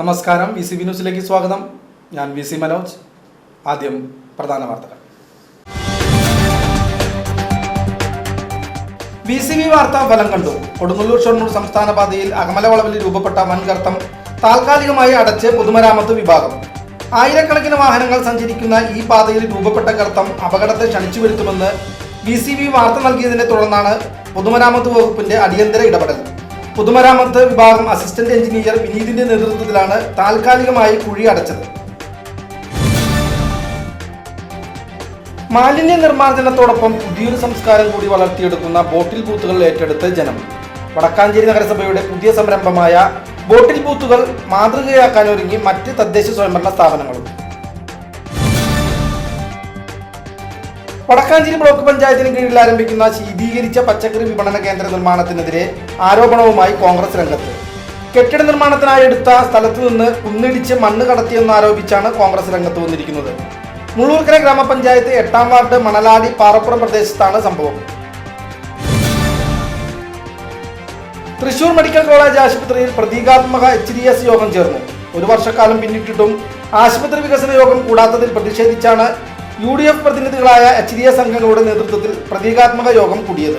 നമസ്കാരം. V C B ന്യൂസിലേക്ക് സ്വാഗതം. ഞാൻ വി സി മനോജ്. ആദ്യം പ്രധാന വാർത്തകൾ. വി സി ബി വാർത്താ ഫലം കണ്ടു. കൊടുങ്ങല്ലൂർ ഷൊർണൂർ സംസ്ഥാന പാതയിൽ അകമലവളവിൽ രൂപപ്പെട്ട വൻകർത്തം താൽക്കാലികമായി അടച്ച് പൊതുമരാമത്ത് വിഭാഗം. ആയിരക്കണക്കിന് വാഹനങ്ങൾ സഞ്ചരിക്കുന്ന ഈ പാതയിൽ രൂപപ്പെട്ട ഗർത്തം അപകടത്തെ ക്ഷണിച്ചു വരുത്തുമെന്ന് വി സി ബി വാർത്ത നൽകിയതിനെ തുടർന്നാണ് പൊതുമരാമത്ത് വകുപ്പിന്റെ അടിയന്തര ഇടപെടൽ. പൊതുമരാമത്ത് വിഭാഗം അസിസ്റ്റന്റ് എഞ്ചിനീയർ വിനീതിന്റെ നേതൃത്വത്തിലാണ് താൽക്കാലികമായി കുഴി അടച്ചത്. മാലിന്യ നിർമ്മാർജനത്തോടൊപ്പം പുതിയൊരു സംസ്കാരം കൂടി വളർത്തിയെടുക്കുന്ന ബോട്ടിൽ ബൂത്തുകൾ ഏറ്റെടുത്ത് ജനം. വടക്കാഞ്ചേരി നഗരസഭയുടെ പുതിയ സംരംഭമായ ബോട്ടിൽ ബൂത്തുകൾ മാതൃകയാക്കാനൊരുങ്ങി മറ്റ് തദ്ദേശ സ്വയംഭരണ സ്ഥാപനങ്ങളും. വടക്കാഞ്ചേരി ബ്ലോക്ക് പഞ്ചായത്തിന് കീഴിൽ ആരംഭിക്കുന്ന ശീതീകരിച്ച പച്ചക്കറി വിപണന കേന്ദ്ര നിർമ്മാണത്തിനെതിരെ ആരോപണവുമായി കോൺഗ്രസ് രംഗത്ത്. കെട്ടിട നിർമ്മാണത്തിനായി എടുത്ത സ്ഥലത്ത് നിന്ന് കുന്നിടിച്ച് മണ്ണ് കടത്തിയെന്ന് ആരോപിച്ചാണ് കോൺഗ്രസ് രംഗത്ത് വന്നിരിക്കുന്നത്. മുള്ളൂർക്കര ഗ്രാമപഞ്ചായത്ത് എട്ടാം വാർഡ് മണലാടി പാറപ്പുറം പ്രദേശത്താണ് സംഭവം. തൃശൂർ മെഡിക്കൽ കോളേജ് ആശുപത്രിയിൽ പ്രതീകാത്മക എച്ച് ഡി എസ് യോഗം ചേർന്നു. ഒരു വർഷക്കാലം പിന്നിട്ടിട്ടും ആശുപത്രി വികസന യോഗം കൂടാത്തതിൽ പ്രതിഷേധിച്ചാണ് യു ഡി എഫ് പ്രതിനിധികളായ എച്ച് ഡി എസ് അംഗങ്ങളുടെ നേതൃത്വത്തിൽ പ്രതീകാത്മക യോഗം കൂടിയത്.